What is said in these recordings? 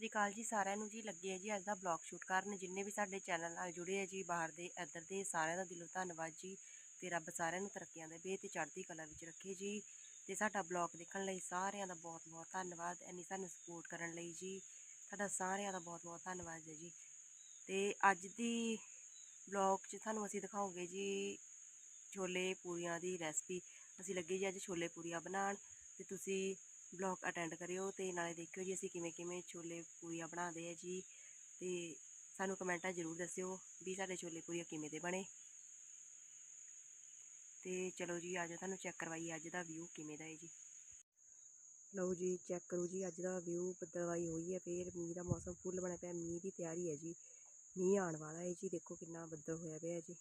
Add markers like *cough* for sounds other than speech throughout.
ਸ੍ਰੀ ਅਕਾਲ ਜੀ ਸਾਰਿਆਂ ਨੂੰ ਜੀ। ਲੱਗੇ ਆ ਜੀ ਅੱਜ ਦਾ ਬਲੌਗ ਸ਼ੂਟ ਕਰਨ। ਜਿੰਨੇ ਵੀ ਸਾਡੇ ਚੈਨਲ ਨਾਲ ਜੁੜੇ ਆ ਜੀ, ਬਾਹਰ ਦੇ, ਇੱਧਰ ਦੇ, ਸਾਰਿਆਂ ਦਾ ਦਿਲੋਂ ਧੰਨਵਾਦ ਜੀ। ਤੇ ਰੱਬ ਸਾਰਿਆਂ ਨੂੰ ਤਰੱਕੀਆਂ ਦੇਵੇ ਤੇ ਚੜ੍ਹਦੀ ਕਲਾ ਵਿੱਚ ਰੱਖੇ ਜੀ। ਤੇ ਸਾਡਾ ਬਲੌਗ ਦੇਖਣ ਲਈ ਸਾਰਿਆਂ ਦਾ ਬਹੁਤ ਬਹੁਤ ਧੰਨਵਾਦ। ਐਨੀ ਸਾਨੂੰ ਸਪੋਰਟ ਕਰਨ ਲਈ ਜੀ। ਤੁਹਾਡਾ ਸਾਰਿਆਂ ਦਾ ਬਹੁਤ ਬਹੁਤ ਧੰਨਵਾਦ ਹੈ ਜੀ। ਤੇ ਅੱਜ ਦੀ ਬਲੌਗ 'ਚ ਤੁਹਾਨੂੰ ਅਸੀਂ ਦਿਖਾਉਂਗੇ ਜੀ ਛੋਲੇ ਪੂਰੀਆਂ ਦੀ ਰੈਸਪੀ ਅਸੀਂ ਲੱਗੇ ਜੀ ਅੱਜ ਛੋਲੇ ਪੂਰੀਆਂ ਬਣਾਉਣ। ਤੇ ਤੁਸੀਂ ਬਲੌਗ ਅਟੈਂਡ ਕਰਿਓ ਤੇ ਨਾਲੇ ਦੇਖਿਓ ਜੀ ਅਸੀਂ ਕਿਵੇਂ ਕਿਵੇਂ ਛੋਲੇ ਪੂਰੀਆਂ ਬਣਾਉਂਦੇ ਆ ਜੀ ਤੇ ਸਾਨੂੰ ਕਮੈਂਟਾਂ ਜ਼ਰੂਰ ਦੱਸਿਓ ਵੀ ਸਾਡੇ ਛੋਲੇ ਪੂਰੀਆਂ ਕਿਵੇਂ ਦੇ ਬਣੇ। ਤੇ ਚਲੋ ਜੀ ਅੱਜ ਤੁਹਾਨੂੰ ਚੈੱਕ ਕਰਵਾਈ, ਅੱਜ ਦਾ ਵਿਊ ਕਿਵੇਂ ਦਾ ਹੈ ਜੀ। ਲਓ ਜੀ ਚੈੱਕ ਕਰੋ ਜੀ, ਅੱਜ ਦਾ ਵਿਊ ਬੱਦਲਵਾਈ ਹੋਈ ਹੈ ਫੇਰ, ਮੀਂਹ ਦਾ ਮੌਸਮ ਫੁੱਲ ਬਣਿਆ ਪਿਆ, ਮੀਂਹ ਦੀ ਤਿਆਰੀ ਹੈ ਜੀ। ਮੀਂਹ ਆਉਣ ਵਾਲਾ ਹੈ ਜੀ, ਦੇਖੋ ਕਿੰਨਾ ਬੱਦਲ ਹੋਇਆ ਪਿਆ ਜੀ।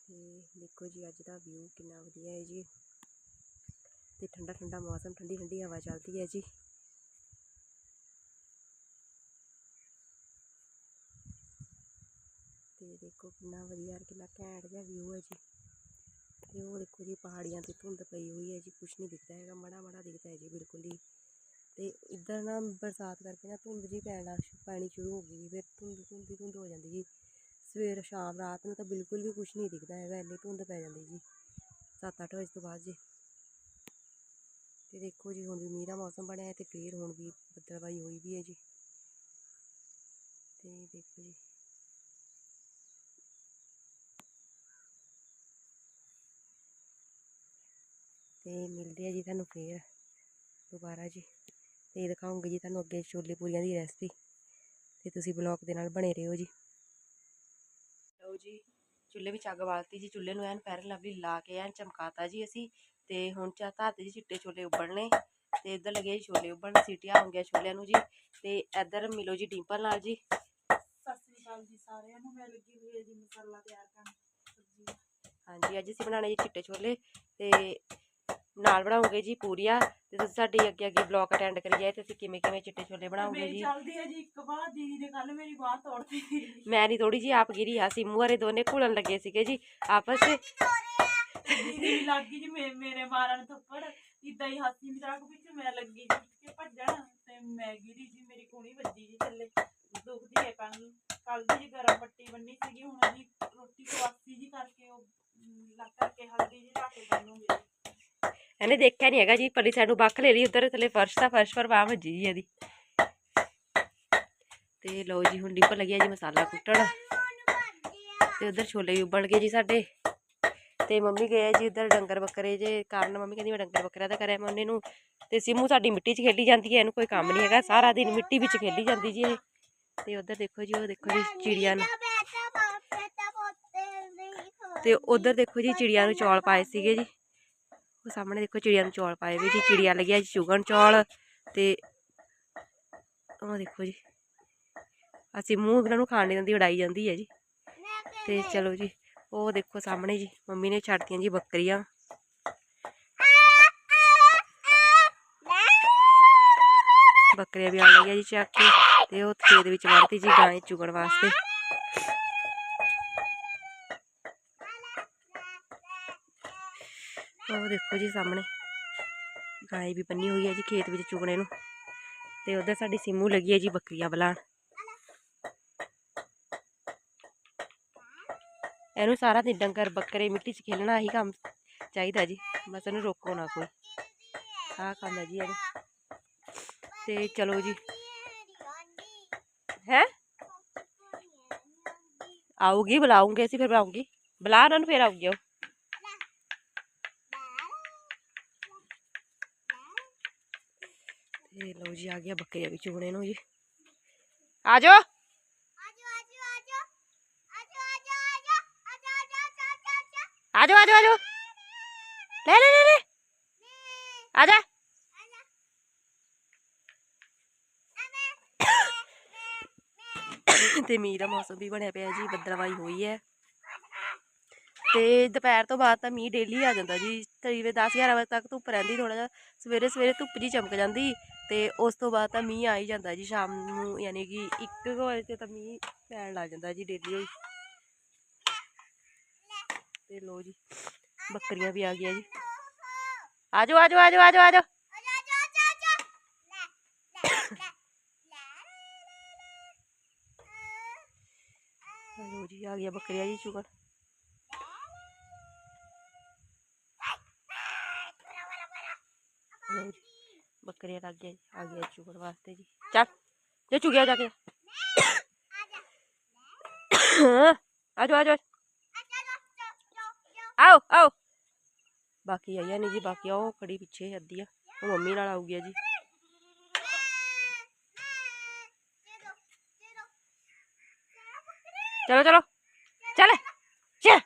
ਤੇ ਦੇਖੋ ਜੀ ਅੱਜ ਦਾ ਵਿਊ ਕਿੰਨਾ ਵਧੀਆ ਹੈ ਜੀ। ਤੇ ਠੰਡਾ ਠੰਡਾ ਮੌਸਮ, ਠੰਡੀ ਠੰਡੀ ਹਵਾ ਚੱਲਦੀ ਹੈ ਜੀ। ਤੇ ਦੇਖੋ ਕਿੰਨਾ ਵਧੀਆ ਕਿੰਨਾ ਘੈਂਟ ਜਿਹਾ ਵਿਊ ਹੈ ਜੀ। ਤੇ ਉਹ ਦੇਖੋ ਜੀ ਪਹਾੜੀਆਂ ਤੇ ਧੁੰਦ ਪਈ ਹੋਈ ਹੈ ਜੀ, ਕੁਛ ਨਹੀਂ ਦਿਖਦਾ ਹੈਗਾ, ਮਾੜਾ ਮਾੜਾ ਦਿਖਦਾ ਹੈ ਜੀ ਬਿਲਕੁਲ ਹੀ। ਤੇ ਇੱਧਰ ਨਾ ਬਰਸਾਤ ਕਰਕੇ ਨਾ ਧੁੰਦ ਜੀ ਪੈਣਾ ਪੈਣੀ ਸ਼ੁਰੂ ਹੋ ਗਈ ਫਿਰ ਧੁੰਦ ਧੁੰਦ ਧੁੰਦ ਹੋ ਜਾਂਦੀ ਜੀ। ਸਵੇਰ, ਸ਼ਾਮ, ਰਾਤ ਨੂੰ ਤਾਂ ਬਿਲਕੁਲ ਵੀ ਕੁਛ ਨਹੀਂ ਦਿਖਦਾ ਹੈਗਾ, ਇੰਨੀ ਧੁੰਦ ਪੈ ਜਾਂਦੀ ਜੀ। 7-8 ਵਜੇ ਤੋਂ ਬਾਅਦ ਜੀ। ਤੇ ਦੇਖੋ ਜੀ, ਹੁਣ ਵੀ ਮੀਂਹ ਦਾ ਮੌਸਮ ਬਣਿਆ ਹੈ ਤੇ ਫੇਰ ਹੁਣ ਵੀ ਬੱਦਲਵਾਈ ਹੋਈ ਵੀ ਹੈ ਜੀ। ਤੇ ਦੇਖੋ ਜੀ। ਤੇ ਮਿਲਦੇ ਆ ਜੀ ਤੁਹਾਨੂੰ ਫੇਰ ਦੁਬਾਰਾ ਜੀ। ਤੇ ਦਿਖਾਉਂਗੀ ਜੀ ਤੁਹਾਨੂੰ ਅੱਗੇ ਛੋਲੇ ਪੂਰੀਆਂ ਦੀ ਰੈਸਪੀ ਤੇ ਤੁਸੀਂ ਬਲੌਗ ਦੇ ਨਾਲ ਬਣੇ ਰਹੋ ਜੀ। ਲਓ ਜੀ, ਚੁੱਲ੍ਹੇ ਵਿੱਚ ਅੱਗ ਬਾਲਤੀ ਜੀ ਚੁੱਲ੍ਹੇ ਨੂੰ ਐਨ ਪੈਰ ਲਵਲੀ ਲਾ ਕੇ ਐਨ ਚਮਕਾਤਾ ਜੀ ਅਸੀਂ। ਤੇ ਹੁਣ ਚਾ ਧਰਤੇ ਜੀ ਚਿੱਟੇ ਛੋਲੇ ਉਬਲਣੇ ਤੇ ਇੱਧਰ ਲੱਗੇ ਜੀ ਛੋਲੇ ਉਬਲਣ ਸੀਟੀਆਂ ਹੋ ਗਿਆ ਛੋਲਿਆਂ ਨੂੰ ਜੀ ਤੇ ਇੱਧਰ ਮਿਲੋ ਜੀ ਡਿੰਪਲ ਨਾਲ ਜੀ। ਸਤਿ ਸ੍ਰੀ ਅਕਾਲ ਜੀ ਸਾਰਿਆਂ ਨੂੰ ਮੈਂ ਲੱਗੀ ਹੋਈ ਹੈ ਜੀ ਮਸਾਲਾ ਤਿਆਰ ਕਰਨ ਸਬਜ਼ੀ ਦਾ। ਹਾਂਜੀ ਅੱਜ ਅਸੀਂ ਬਣਾਉਣੇ ਜੀ ਚਿੱਟੇ ਛੋਲੇ ਤੇ ਨਾਲ ਬਣਾਉਂਗੇ ਜੀ ਪੂਰੀਆਂ ਤੇ ਤੁਸੀਂ ਸਾਡੇ ਅੱਗੇ ਅੱਗੇ ਬਲੌਗ ਅਟੈਂਡ ਕਰੀ ਜਾਏ ਤੇ ਅਸੀਂ ਕਿਵੇਂ ਕਿਵੇਂ ਚਿੱਟੇ ਛੋਲੇ ਬਣਾਉਂਗੇ ਮੇਰੀ ਜੀ। ਚੱਲਦੀ ਹੈ ਜੀ ਇੱਕ ਬਾਹ ਦੀਦੀ ਨੇ ਕੱਲ ਮੇਰੀ ਬਾਹ ਤੋੜਤੀ ਸੀ ਮੈਂ ਨਹੀਂ ਥੋੜੀ ਜੀ ਆਪ ਗਿਰੀ ਆ ਸਿੰਮੂ ਹਰੇ ਦੋਨੇ ਘੁਲਣ ਲੱਗੇ ਸੀਗੇ ਜੀ ਆਪਸ 'ਚ। ਦੀਦੀ ਵੀ ਜੀ ਮੇ- ਮੇਰੇ ਮਾਰਨ ਥੱਪੜ ਇਦਾਂ ਹੀ ਹਾਸੀ ਮਜ਼ਾਕ ਵਿੱਚ ਮੈਂ ਲੱਗੀ ਜੀ ਕਿ ਭੱਜਣ ਤੇ ਮੈਂ ਗਿਰੀ ਜੀ ਮੇਰੀ ਕੁਣੀ ਵੱਜੀ ਜੀ ਥੱਲੇ ਦੁਖਦੀ ਹੈ ਕੰਨ ਕੱਲ ਦੀ ਜੀ ਗਰਮ ਪੱਟੀ ਬੰਨੀ ਸੀਗੀ ਹੁਣ ਜੀ ਰੋਟੀ ਖਵਾਸੀ ਜੀ ਕਰਕੇ ਉਹ ਮ, ਲੱਗ ਕਰਕੇ ਹਲਦੀ ਜੀ ਲਾ ਕੇ ਬੰਨੂਗੀ। ਇਹਨੇ ਦੇਖਿਆ ਨਹੀਂ ਹੈਗਾ ਜੀ ਪਰਲੀ ਸਾਈਡ ਨੂੰ ਬੱਖ ਲੈ ਲਈ ਉਧਰ ਥੱਲੇ ਫਰਸ਼ ਦਾ ਫਰਸ਼ ਪਰ ਬਾਹ ਵੱਜੀ ਜੀ ਇਹਦੀ। ਤੇ ਲਓ ਜੀ ਹੁਣ ਡਿੰਪਲ ਲੱਗਿਆ ਜੀ ਮਸਾਲਾ ਕੁੱਟਣ। ਤੇ ਉਧਰ ਛੋਲੇ ਵੀ ਉਬਲ ਗਏ ਜੀ ਸਾਡੇ। ਤੇ ਮੰਮੀ ਗਏ ਜੀ ਉਧਰ ਡੰਗਰ ਬੱਕਰੇ ਜੇ ਕਾਰਨ ਮੰਮੀ ਕਹਿੰਦੀ ਮੈਂ ਡੰਗਰ ਬੱਕਰਾ ਦਾ ਕਰਿਆ ਮੈਂ ਉਹਨੇ ਨੂੰ, ਤੇ ਸਿੰਮੂ ਸਾਡੀ ਮਿੱਟੀ 'ਚ ਖੇਡੀ ਜਾਂਦੀ ਹੈ, ਇਹਨੂੰ ਕੋਈ ਕੰਮ ਨਹੀਂ ਹੈਗਾ, ਸਾਰਾ ਦਿਨ ਮਿੱਟੀ ਵਿੱਚ ਖੇਡੀ ਜਾਂਦੀ ਜੀ ਇਹ। ਤੇ ਉਧਰ ਦੇਖੋ ਜੀ, ਉਹ ਦੇਖੋ ਜੀ ਚਿੜੀਆਂ ਨੂੰ। ਤੇ ਉਧਰ ਦੇਖੋ ਜੀ ਚਿੜੀਆਂ ਨੂੰ ਚੌਲ ਪਾਏ ਸੀਗੇ ਜੀ। ਉਹ ਸਾਹਮਣੇ ਦੇਖੋ ਚਿੜੀਆਂ ਨੂੰ ਚੌਲ ਪਾਏ ਵੀ ਜੀ, ਚਿੜੀਆਂ ਲੱਗਿਆ ਜੀ ਸ਼ੁਗਨ ਚੌਲ, ਤੇ ਉਹ ਦੇਖੋ ਜੀ ਅਸੀਂ ਮੂੰਹ ਇਹਨਾਂ ਨੂੰ ਖਾਣ ਨਹੀਂ ਦਿੰਦੀ, ਉਡਾਈ ਜਾਂਦੀ ਹੈ ਜੀ। ਤੇ ਚਲੋ ਜੀ ਉਹ ਦੇਖੋ ਸਾਹਮਣੇ ਜੀ, ਮੰਮੀ ਨੇ ਛੱਡਤੀਆਂ ਜੀ ਬੱਕਰੀਆਂ। ਬੱਕਰੀਆਂ ਵੀ ਆ ਲਈਆਂ ਜੀ ਚੱਕ ਕੇ ਤੇ ਉਹ ਖੇਤ ਵਿੱਚ ਵੜਤੀ ਜੀ ਗਾਂ ਚੁਗਣ ਵਾਸਤੇ। ਉਹ ਦੇਖੋ ਜੀ ਸਾਹਮਣੇ ਗਾਂ ਵੀ ਬੰਨੀ ਹੋਈ ਹੈ ਜੀ ਖੇਤ ਵਿੱਚ ਚੁਗਣੇ ਨੂੰ। ਤੇ ਉਧਰ ਸਾਡੀ ਸਿੰਮੂ ਲੱਗੀ ਹੈ ਜੀ ਬੱਕਰੀਆਂ ਬਲਾਣ ਇਹਨੂੰ ਸਾਰਾ ਦਿਨ ਡੰਗਰ ਬੱਕਰੇ ਮਿੱਟੀ 'ਚ ਖੇਲਣਾ ਹੀ ਕੰਮ ਚਾਹੀਦਾ ਜੀ। ਬਸ ਇਹਨੂੰ ਰੋਕੋ ਨਾ ਕੋਈ। ਆਹ ਕੰਮ ਹੈ ਜੀ ਇਹਦਾ। ਤੇ ਚਲੋ ਜੀ। ਹੈ? ਆਊਗੀ ਬੁਲਾਉਂਗੇ ਅਸੀਂ ਫਿਰ ਬੁਲਾਉਂਗੀ ਬੁਲਾ ਉਹਨਾਂ ਨੂੰ ਫਿਰ ਆਊਗੀ ਉਹ। ਤੇ ਲਓ ਜੀ ਆ ਗਿਆ ਬੱਕਰੀਆਂ ਵੀ ਚੁਗਣੇ ਨੂੰ ਜੀ। ਆ ਜਾਓ। ਆ ਜਾਓ ਆ ਲੈ ਲੈ ਲੈ ਲੈ ਆ ਤੇ ਮੀਂਹ ਦਾ ਮੌਸਮ ਵੀ ਬਣਿਆ ਪਿਆ ਜੀ ਬੱਦਲਵਾਈ ਹੋਈ ਹੈ ਤੇ ਦੁਪਹਿਰ ਤੋਂ ਬਾਅਦ ਤਾਂ ਮੀਂਹ ਡੇਲੀ ਆ ਜਾਂਦਾ ਜੀ ਤਕਰੀਬਨ 10 11 ਵਜੇ ਤੱਕ ਧੁੱਪ ਰਹਿੰਦੀ ਥੋੜਾ ਜਿਹਾ ਸਵੇਰੇ ਸਵੇਰੇ ਧੁੱਪ ਜੀ ਚਮਕ ਜਾਂਦੀ ਤੇ ਉਸ ਤੋਂ ਬਾਅਦ ਤਾਂ ਮੀਂਹ ਆ ਹੀ ਜਾਂਦਾ ਜੀ ਸ਼ਾਮ ਨੂੰ ਯਾਨੀ ਕਿ 1 ਵਜੇ ਤੇ ਤਾਂ ਮੀਂਹ ਪੈਣ ਲੱਗ ਜਾਂਦਾ ਜੀ ਡੇਲੀ ਹੋਈ ਤੇ ਲੋ ਜੀ, ਬੱਕਰੀਆਂ ਵੀ ਆ ਗਈਆਂ ਜੀ। ਆਜੋ ਆਜੋ ਆਜੋ ਆਜੋ ਆਜੋ। ਲੋ ਜੀ, ਆ ਗਿਆ ਬੱਕਰੀਆਂ ਜੀ ਚੁਗਲ ਬੱਕਰੀਆਂ ਲੱਗ ਗਿਆ ਆ ਗਿਆ ਚੁਗਣ ਵਾਸਤੇ ਜੀ। ਚੱਲ, ਜੇ ਚੁਗਿਆ ਜਾ ਕੇ। *coughs* ਆਜੋ ਆਜੋ। ਆਓ ਆਓ। ਬਾਕੀ ਆਇਆ ਨਹੀਂ ਜੀ, ਬਾਕੀ ਉਹ ਖੜੀ ਪਿੱਛੇ ਅੱਧੀ ਆ। ਉਹ ਮੰਮੀ ਨਾਲ ਆਉਗੀ ਜੀ। ਚਲੋ ਚਲੋ। ਚੱਲ। ਚੱਲ।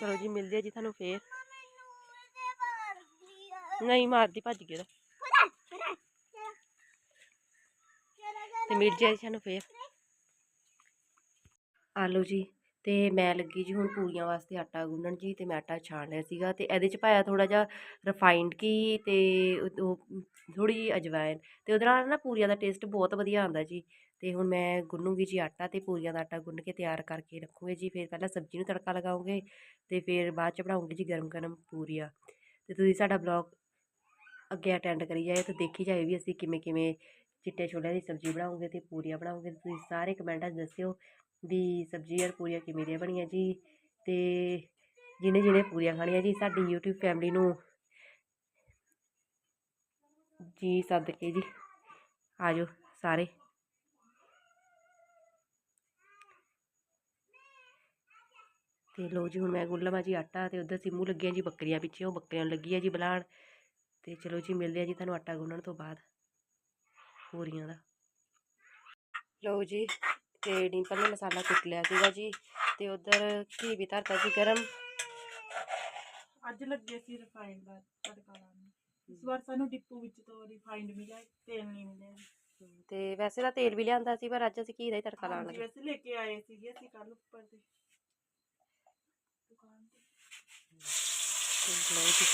ਚਲੋ ਜੀ, ਮਿਲਦੇ ਆ ਜੀ ਤੁਹਾਨੂੰ ਫੇਰ। ਨਹੀਂ, ਮਾਰਦੀ ਭੱਜ ਗਿਆ ਤੇ ਮਿਲ ਜਾਏ ਜੀ ਸਾਨੂੰ ਫੇਰ। ਆ ਲਓ ਜੀ, ਤੇ ਮੈਂ ਲੱਗੀ ਜੀ ਹੁਣ ਪੂਰੀਆਂ ਵਾਸਤੇ ਆਟਾ ਗੁੰਨਣ ਜੀ, ਤੇ ਮੈਂ ਆਟਾ ਛਾਣ ਲਿਆ ਸੀਗਾ, ਤੇ ਇਹਦੇ ਚ ਪਾਇਆ ਥੋੜਾ ਜਿਹਾ ਰਿਫਾਈਨਡ ਕੀ, ਤੇ ਉਹ ਥੋੜੀ ਜਿਹੀ ਅਜਵਾਇਨ ਤੇ ਉਹਦੇ ਨਾਲ ਨਾ ਪੂਰੀਆਂ ਦਾ ਟੇਸਟ ਬਹੁਤ ਵਧੀਆ ਆਉਂਦਾ ਜੀ, ਤੇ ਹੁਣ ਮੈਂ ਗੁੰਨੂਗੀ ਜੀ ਆਟਾ, ਤੇ ਪੂਰੀਆਂ ਦਾ ਆਟਾ ਗੁੰਨ ਕੇ ਤਿਆਰ ਕਰਕੇ ਰੱਖੂਗੇ ਜੀ, ਫਿਰ ਪਹਿਲਾਂ ਸਬਜ਼ੀ ਨੂੰ ਤੜਕਾ ਲਗਾਉਂਗੇ, ਤੇ ਫਿਰ ਬਾਅਦ ਚ ਬਣਾਉਂਗੇ ਜੀ ਗਰਮ ਗਰਮ ਪੂਰੀਆਂ ਤੇ ਤੁਸੀਂ ਸਾਡਾ ਬਲੌਗ ਅੱਗੇ ਅਟੈਂਡ ਕਰੀ ਜਾਏ ਤੇ ਦੇਖੀ ਜਾਏ ਵੀ ਅਸੀਂ ਕਿਵੇਂ ਕਿਵੇਂ ਚਿੱਟੇ ਛੋਲਿਆਂ ਦੀ ਸਬਜ਼ੀ ਬਣਾਉਂਗੇ ਤੇ ਪੂਰੀਆਂ ਬਣਾਉਂਗੇ, ਤੇ ਤੁਸੀਂ ਸਾਰੇ ਕਮੈਂਟਾਂ 'ਚ ਦੱਸਿਓ ਦੀ ਸਬਜ਼ੀ ਔਰ ਪੂਰੀਆਂ ਕਿਵੇਂ ਦੀਆਂ ਬਣੀਆਂ ਜੀ? ਤੇ ਜਿਹਨੇ ਜਿਹਨੇ ਪੂਰੀਆਂ ਖਾਣੀਆਂ ਜੀ, ਸਾਡੀ YouTube ਫੈਮਿਲੀ ਨੂੰ ਜੀ ਸੱਦ ਕੇ ਜੀ ਆਜੋ ਸਾਰੇ। ਤੇ ਲੋ ਜੀ, ਹੁਣ ਮੈਂ ਗੁੰਨ ਲਵਾਂ ਜੀ ਆਟਾ ਤੇ ਉਧਰ ਸਿੰਮੂ ਲੱਗੀਆਂ ਜੀ ਬੱਕਰੀਆਂ ਪਿੱਛੇ, ਉਹ ਬੱਕਰੀਆਂ ਨੂੰ ਲੱਗੀ ਆ ਜੀ ਬੁਲਾਉਣ ਤੇ ਚਲੋ ਜੀ, ਮਿਲਦੇ ਆ ਜੀ ਤੁਹਾਨੂੰ ਆਟਾ ਗੁੰਨਣ ਤੋਂ ਬਾਅਦ ਪੂਰੀਆਂ ਦਾ। ਲਓ ਜੀ ਤੇ ਡਿੰਪਲ ਨੇ ਮਸਾਲਾ ਕੁੱਟ ਲਿਆ ਸੀਗਾ ਜੀ ਤੇ ਉਧਰ ਘੀ ਵੀ ਧਰਤਾ ਸੀ ਗਰਮ। ਅੱਜ ਲੱਗੇ ਸੀ ਰਿਫਾਈਨਡ ਦਾ ਤੜਕਾ ਲਾਉਣ ਇਸ ਵਾਰ ਸਾਨੂੰ ਡਿਪੂ ਵਿੱਚ ਤੋਂ ਰਿਫਾਈਨਡ ਮਿਲਿਆ ਤੇਲ ਨਹੀਂ ਮਿਲਿਆ। ਤੇ ਵੈਸੇ ਤਾਂ ਤੇਲ ਵੀ ਲਿਆਂਦਾ ਸੀ ਪਰ ਅੱਜ ਅਸੀਂ ਘੀ ਦਾ ਹੀ ਤੜਕਾ ਲਾਉਣ ਹਾਂਜੀ, ਲੱਗੇ। ਵੈਸੇ ਲੈ ਕੇ ਆਏ ਸੀਗੇ ਅਸੀਂ ਕੱਲ ਉੱਪਰ ਤੇ ਦੁਕਾਨ ਤੇ। ਤੇ ਲਓ ਜੀ।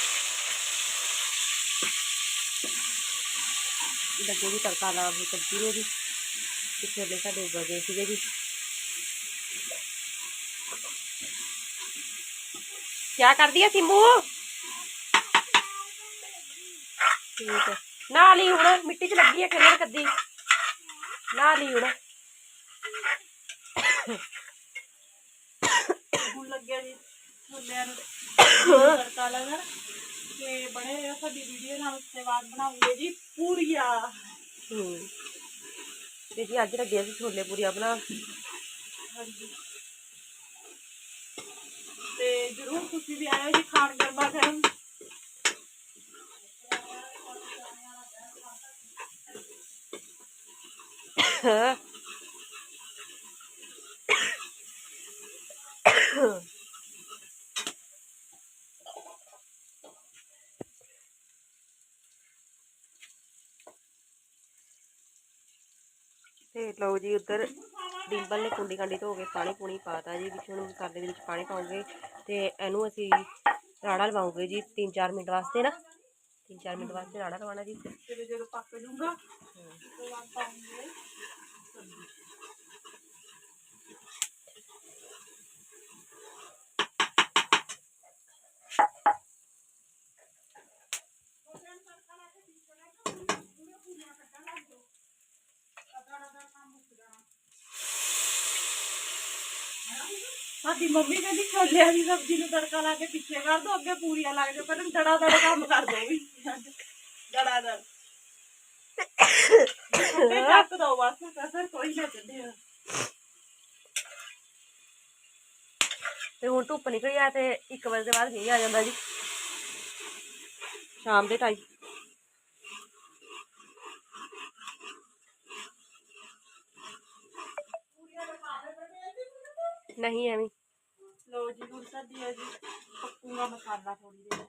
ਲੱਗੇ ਜੀ ਤੜਕਾ ਲਾਉਣ ਦੀ ਸਬਜ਼ੀ ਨੂੰ ਜੀ। ਤੇ ਛੋਲੇ ਸਾਡੇ ਉੱਬਲ ਗਏ ਸੀਗੇ ਜੀ ਕਿਆ ਕਰਦੀ ਆ ਸਿੰਮੂ ਠੀਕ ਹੈ ਨਾ ਲਈ ਹੁਣ ਮਿੱਟੀ 'ਚ ਲੱਗੀ ਆ ਖੇਲਣ ਕੱਦੀ ਨਾ ਲਈ ਹੁਣ ਹੁਣ ਲੱਗਿਆ ਜੀ ਛੋਲਿਆਂ ਨੂੰ *coughs* ਤੜਕਾ ਲਗਣ। ਤੇ ਬਣੇ ਰਹੋ ਸਾਡੀ ਵੀਡੀਓ ਨਾਲ ਉਸ ਤੋਂ ਬਾਅਦ ਬਣਾਉਂਗੇ ਜੀ ਪੂਰੀਆਂ ਹੂੰ ਤੇ ਜੀ ਅੱਜ ਲੱਗੇ ਅਸੀਂ ਛੋਲੇ ਪੂਰੀਆਂ ਬਣਾ ਹਾਂਜੀ ਤੇ ਜਰੂਰ ਤੁਸੀਂ ਵੀ ਆਇਓ ਜੀ ਖਾਣ ਗਰਮਾ ਗਰਮ ਤੇ ਲਓ ਜੀ ਉੱਧਰ ਡਿੰਪਲ ਨੇ ਕੁੰਡੀ ਕਾਂਡੀ ਧੋ ਕੇ ਪਾਣੀ ਪੂਣੀ ਪਾਤਾ ਜੀ ਵਿੱਚ ਹੁਣ ਮਸਾਲੇ ਦੇ ਵਿੱਚ ਪਾਣੀ ਪਾਉਂਗੇ ਤੇ ਇਹਨੂੰ ਅਸੀਂ ਰਾੜਾ ਲਵਾਉਂਗੇ ਜੀ 3-4 ਮਿੰਟ ਵਾਸਤੇ ਨਾ। 3-4 ਮਿੰਟ ਵਾਸਤੇ ਰਾੜਾ ਲਵਾਉਣਾ ਜੀ। ਜਦੋਂ ਪੱਕ ਜੂਗਾ ਸਾਡੀ ਮੰਮੀ ਕਹਿੰਦੀ ਛੋਲਿਆਂ ਦੀ ਸਬਜ਼ੀ ਨੂੰ ਤੜਕਾ ਲਾ ਕੇ ਪਿੱਛੇ ਕਰ ਦੋ, ਅੱਗੇ ਪੂਰੀਆਂ ਲੱਗ ਜਾਓ ਪਰ ਦੜਾ ਦੜ ਕੰਮ ਕਰ ਦੋ ਵੀ। ਦੜਾ ਦੜ ਤੇ ਚੱਕ ਦੋ ਬਸ ਕਸਰ ਕੋਈ ਨਾ ਚੱਲੇ ਤੇ ਹੁਣ ਧੁੱਪ ਨਿਕਲ ਆ ਤੇ 1 ਵਜੇ ਦੇ ਬਾਅਦ ਮੀਂਹ ਆ ਜਾਂਦਾ ਜੀ। ਸ਼ਾਮ ਦੇ ਟਾਈਮ ਨਹੀਂ ਐਵੇਂ ਲੋ ਜੀ ਹੁਣ ਸਾਡੀ ਹੈ ਜੀ ਪੱਕੂਗਾ ਮਸਾਲਾ ਥੋੜੀ ਦੇਰ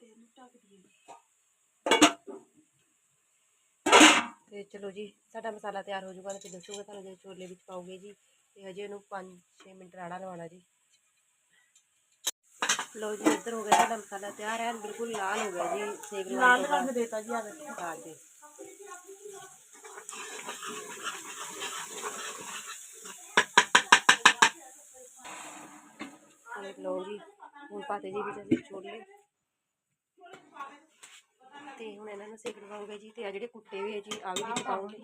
ਤੇ ਇਹਨੂੰ ਢੱਕ ਦਈਏ। ਤੇ ਚਲੋ ਜੀ ਸਾਡਾ ਮਸਾਲਾ ਤਿਆਰ ਹੋ ਜਾਊਗਾ ਤੇ ਦੱਸੂਗਾ ਤੁਹਾਨੂੰ ਜਦੋਂ ਛੋਲੇ ਵਿੱਚ ਪਾਓਗੇ ਜੀ। ਤੇ ਹਜੇ ਇਹਨੂੰ 5-6 ਮਿੰਟ ਰਾੜਾ ਲਵਾਉਣਾ ਜੀ। ਲੋ ਜੀ ਇੱਧਰ ਹੋ ਗਿਆ ਸਾਡਾ ਮਸਾਲਾ ਤਿਆਰ ਹੈ ਬਿਲਕੁਲ ਲਾਲ ਹੋ ਗਿਆ ਜੀ ਸੇਕ ਲਾਲ। ਰੰਗ ਦੇਤਾ ਜੀ ਆ ਦੇਖੋ। ਹਾਂਜੀ ਲਓ ਜੀ ਹੁਣ ਪਾਤੇ ਜੀ ਵਿੱਚ ਅਸੀਂ ਛੋਲੇ। ਤੇ ਹੁਣ ਇਹਨਾਂ ਨੂੰ ਸੇਕ ਲਵਾਉਂਗੇ ਜੀ ਤੇ ਆ ਜਿਹੜੇ ਕੁੱਟੇ ਵੀ ਹੈ ਜੀ ਆ ਵੀ ਵਿੱਚ ਪਾਉਂਗੇ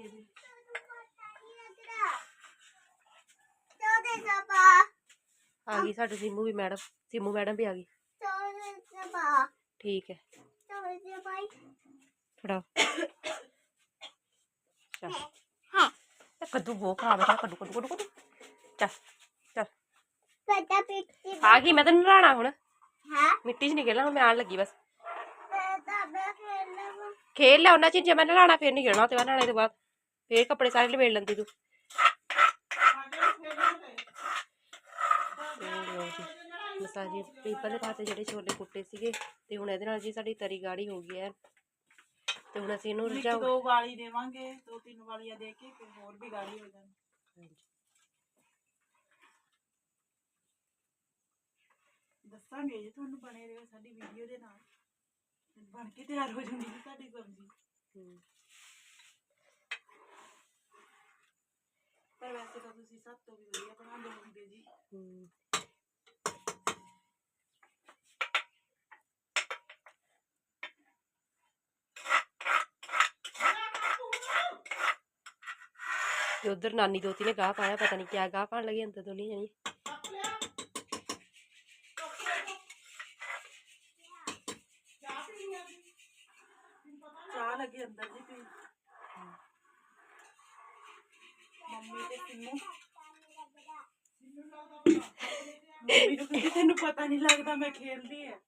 ਆ ਗਈ ਸਾਡੇ ਸਿੰਮੂ ਵੀ ਮੈਡਮ ਸਿੰਮੂ ਮੈਡਮ ਵੀ ਆ ਗਈ। ਠੀਕ ਹੈ। ਚੱਲ। ਹਾਂ। ਕੱਦੂ ਬਹੁਤ ਖਰਾਬ ਹੈ ਕੱਦੂ ਕੱਦੂ ਕੱਦੂ ਕੱਦੂ। ਚੱਲ ਚੱਲ। ਆ ਗਈ ਮੈਂ ਤੈਨੂੰ ਨਲਾਣਾ ਹੁਣ। ਮਿੱਟੀ 'ਚ ਨਹੀਂ ਖੇਲਣਾ ਹੁਣ ਮੈਂ ਆਣ ਲੱਗੀ ਬਸ। ਖੇਲ ਲੈ ਉਹਨਾਂ ਚਿਰ ਜੇ ਮੈਂ ਨਲਾਣਾ ਫਿਰ ਨਹੀਂ ਖੇਡਣਾ ਤੇ ਬਾਅਦ ਨਲਾਣੇ ਤੋਂ ਬਾਅਦ। ਫੇਰ ਕੱਪੜੇ ਸਾਰੇ ਲਵੇੜ ਲੈਂਦੀ ਤੂੰ। ਤੇ ਲਓ ਜੀ ਮਸਾਜੀ ਪੀਪਲ ਦੇ ਪਾਤੇ ਜਿਹੜੇ ਛੋਲੇ ਕੁੱਟੇ ਸੀਗੇ ਤੇ ਹੁਣ ਇਹਦੇ ਨਾਲ ਜੀ ਸਾਡੀ ਤਰੀ ਗਾੜੀ ਹੋ ਗਈ ਹੈ। ਤੇ ਹੁਣ ਅਸੀਂ ਇਹਨੂੰ ਇੱਕ ਰਜਾਉ ਦੋ ਵਾਲੀ ਦੇਵਾਂਗੇ ਦੋ ਤਿੰਨ ਵਾਲੀਆਂ ਦੇ ਕੇ ਫਿਰ ਹੋਰ ਵੀ ਗਾੜੀ ਹੋ ਜਾਣੀ। ਦੱਸਾਂਗੇ ਜੀ ਤੁਹਾਨੂੰ ਬਣੇ ਰਹੋ ਸਾਡੀ ਵੀਡੀਓ ਦੇ ਨਾਲ। ਬਣ ਕੇ ਤਿਆਰ ਹੋ ਜੂਗੀ ਜੀ ਸਾਡੀ ਸਬਜ਼ੀ। ਪਰ ਵੈਸੇ ਤਾਂ ਤੁਸੀਂ ਸਭ ਤੋਂ ਵੀ ਵਧੀਆ ਬਣਾਉਂਦੇ ਹੋਗੇ ਜੀ। ਹਮ। ਤੇ ਉਧਰ ਨਾਨੀ ਦੋਤੀ ਨੇ ਗਾਹ ਪਾਇਆ ਪਤਾ ਨਹੀਂ ਕਿਆ ਗਾਹ ਪਾਣ ਲੱਗੀ ਅੰਦਰ ਦੋਨੀ ਜਣੀ ਚਾਹ ਲੱਗੇ ਅੰਦਰ ਜੀ ਪੀ ਮੰਮੀ ਤੇ ਸਿੰਮੂ ਮੰਮੀ ਨੂੰ ਕਹਿੰਦੀ ਤੈਨੂੰ ਪਤਾ ਨਹੀਂ ਲੱਗਦਾ ਮੈਂ ਖੇਲਦੀ ਆ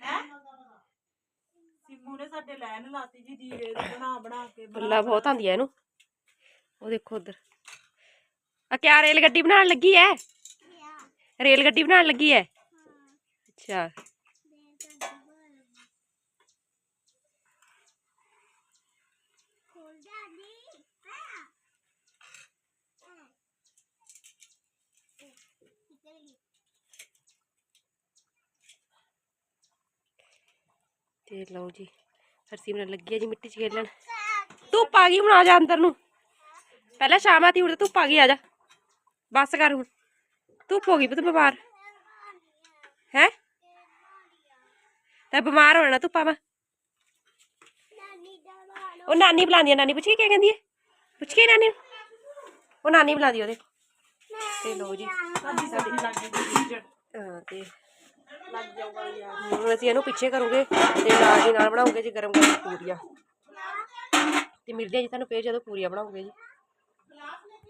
ਹੈ ਸਿੰਮੂ ਨੇ ਸਾਡੇ ਲੈਣ ਲਾਤੀ ਜੀ ਦੀਵੇ ਦੀ ਬਣਾ ਬਣਾ ਕੇ ਬਣਾ ਗੱਲਾਂ ਬਹੁਤ ਆਉਂਦੀਆਂ ਇਹਨੂੰ ਉਹ ਦੇਖੋ ਉਧਰ। ਆ ਕਿਆ ਰੇਲ ਗੱਡੀ ਬਣਾਉਣ ਲੱਗੀ ਹੈ ਰੇਲ ਗੱਡੀ ਬਣਾਉਣ ਲੱਗੀ ਹੈ ਅੱਛਾ। ਤੇ ਲਓ ਜੀ ਹਰਸੀਮਰਨ ਲੱਗੀ ਹੈ ਜੀ ਮਿੱਟੀ 'ਚ ਖੇਲਣ। ਧੁੱਪ ਆ ਗਈ ਹੁਣ ਆ ਜਾ ਅੰਦਰ ਨੂੰ। ਪਹਿਲਾਂ ਸ਼ਾਮ ਆਤੀ ਹੁਣ ਤਾਂ ਧੁੱਪ ਆ ਗਈ, ਆ ਜਾ। ਬਸ ਕਰ ਹੁਣ। ਧੁੱਪ ਹੋ ਗਈ ਪੁੱਤ, ਬਿਮਾਰ। ਹੈ? ਤੇ ਬਿਮਾਰ ਹੋਣਾ ਧੁੱਪਾ ਵਾ। ਉਹ ਨਾਨੀ ਬੁਲਾਉਂਦੀ ਆ ਨਾਨੀ ਪੁੱਛੀ ਕੀ ਕਹਿੰਦੀ ਹੈ ਪੁੱਛ ਕੇ ਨਾਨੀ ਨੂੰ? ਉਹ ਨਾਨੀ ਬੁਲਾਉਂਦੀ ਉਹਦੇ ਤੇ ਲਓ ਜੀ। ਤੇ ਲੱਗ ਜਾਊਗਾ ਯਾਰ ਅਸੀਂ ਇਹਨੂੰ ਪਿੱਛੇ ਕਰੂਗੇ ਤੇ ਨਾਲ ਦੀ ਨਾਲ ਬਣਾਉਂਗੇ ਜੀ ਗਰਮ ਗਰਮ ਪੂਰੀਆਂ। ਤੇ ਮਿਲਦੇ ਆ ਜੀ, ਤੁਹਾਨੂੰ ਫੇਰ ਜਦੋਂ ਪੂਰੀਆਂ ਬਣਾਉਂਗੇ ਜੀ।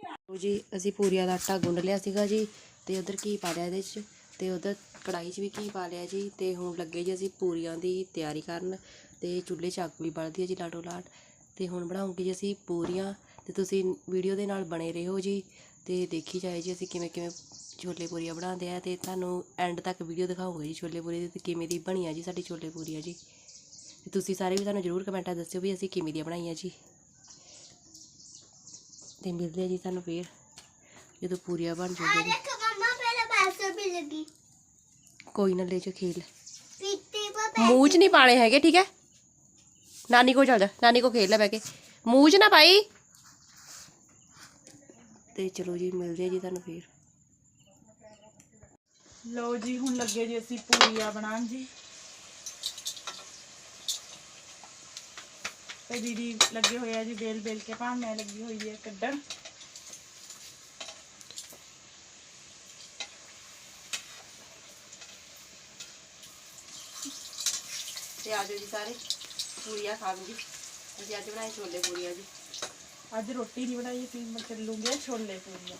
ਲਓ ਜੀ, ਅਸੀਂ ਪੂਰੀਆਂ ਦਾ ਆਟਾ ਗੁੰਨ ਲਿਆ ਸੀਗਾ ਜੀ, ਤੇ ਉਧਰ ਘੀ ਪਾ ਲਿਆ ਇਹਦੇ 'ਚ, ਤੇ ਉਧਰ ਕੜਾਈ 'ਚ ਵੀ ਘੀ ਪਾ ਲਿਆ ਜੀ, ਤੇ ਹੁਣ ਲੱਗੇ ਜੀ ਅਸੀਂ ਪੂਰੀਆਂ ਦੀ ਤਿਆਰੀ ਕਰਨ, ਤੇ ਚੁੱਲ੍ਹੇ 'ਚ ਅੱਗ ਵੀ ਬਲਦੀ ਹੈ ਜੀ ਲਾਟੋ ਲਾਟ, ਤੇ ਹੁਣ ਬਣਾਉਂਗੇ ਜੀ ਅਸੀਂ ਪੂਰੀਆਂ, ਤੇ ਤੁਸੀਂ ਵੀਡੀਓ ਦੇ ਨਾਲ ਬਣੇ ਰਹੋ ਜੀ, ਤੇ ਦੇਖੀ ਜਾਏ ਜੀ ਅਸੀਂ ਕਿਵੇਂ ਕਿਵੇਂ ਛੋਲੇ ਪੂਰੀਆਂ ਬਣਾਉਂਦੇ ਆ, ਤੇ ਤੁਹਾਨੂੰ ਐਂਡ ਤੱਕ ਵੀਡੀਓ ਦਿਖਾਉਂਗੇ ਜੀ ਛੋਲੇ ਪੂਰੀ ਦੀ ਕਿਵੇਂ ਦੀ ਬਣੀ ਆ ਜੀ ਸਾਡੀ ਛੋਲੇ ਪੂਰੀਆਂ ਜੀ, ਤੇ ਤੁਸੀਂ ਸਾਰੇ ਵੀ ਸਾਨੂੰ ਜ਼ਰੂਰ ਕਮੈਂਟਾਂ ਦੱਸਿਓ ਵੀ ਅਸੀਂ ਕਿਵੇਂ ਦੀਆਂ ਬਣਾਈਆਂ ਜੀ। ਤੇ ਮਿਲਦੇ ਆ ਜੀ ਤੁਹਾਨੂੰ ਫੇਰ ਜਦੋਂ ਪੂਰੀਆਂ ਬਣ ਜਾਊਗੀ ਜੀ। ਕੋਈ ਨਾ ਲੈ ਜਾ ਖੇਲ। ਮੂੰਹ 'ਚ ਨਹੀਂ ਪਾਣੇ ਹੈਗੇ ਠੀਕ ਹੈ? ਨਾਨੀ ਕੋ ਚੱਲ ਜਾ ਨਾਨੀ ਕੋ ਖੇਲ ਲੈ ਬੈ ਕੇ। ਮੂੰਹ 'ਚ ਨਾ ਪਾਈ। ਤੇ ਚਲੋ ਜੀ ਮਿਲਦੇ ਆ ਜੀ ਤੁਹਾਨੂੰ ਫੇਰ। ਲਓ ਜੀ ਹੁਣ ਲੱਗੇ ਜੀ ਅਸੀਂ ਪੂਰੀਆਂ ਬਣਾਉਣ ਜੀ। ਤੇ ਦੀਦੀ ਲੱਗੇ ਹੋਏ ਆ ਜੀ ਬੇਲ ਬੇਲ ਕੇ ਭਾਂ ਮੈਂ ਲੱਗੀ ਹੋਈ ਹੈ ਕੱਢਣ। ਤੇ ਆ ਜਾਓ ਜੀ ਸਾਰੇ ਪੂਰੀਆਂ ਖਾ ਲਓ ਜੀ। ਅਸੀਂ ਅੱਜ ਬਣਾਏ ਛੋਲੇ ਪੂਰੀਆਂ ਜੀ। ਅੱਜ ਰੋਟੀ ਨਹੀਂ ਬਣਾਈ ਸੀ ਮੈਂ ਚੱਲੂਗੇ ਛੋਲੇ ਪੂਰੀਆਂ।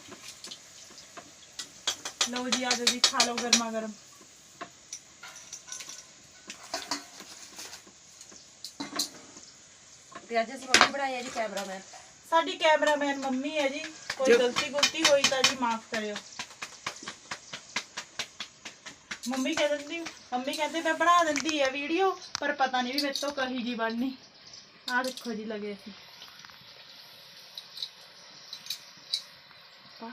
ਲਓ ਜੀ ਆਜੋ ਜੀ ਖਾ ਲਓ ਗਰਮਾ ਗਰਮ। ਤੇ ਅੱਜ ਅਸੀਂ ਮੰਮੀ ਬਣਾਏ ਆ ਜੀ ਕੈਮਰਾਮੈਨ। ਸਾਡੀ ਕੈਮਰਾਮੈਨ ਮੰਮੀ ਹੈ ਜੀ। ਕੋਈ ਗਲਤੀ ਗੁਲਤੀ ਹੋਈ ਤਾਂ ਜੀ ਮਾਫ ਕਰਿਓ। ਮੰਮੀ ਕਹਿ ਦਿੰਦੀ ਮੰਮੀ ਕਹਿੰਦੇ ਮੈਂ ਬਣਾ ਦਿੰਦੀ ਆ ਵੀਡੀਓ ਪਰ ਪਤਾ ਨਹੀਂ ਵੀ ਮੇਰੇ ਤੋਂ ਕਹੀ ਜੀ ਬਣਨੀ। ਆ ਦੇਖੋ ਜੀ ਲਗੇ ਅਸੀਂ ਪਾ।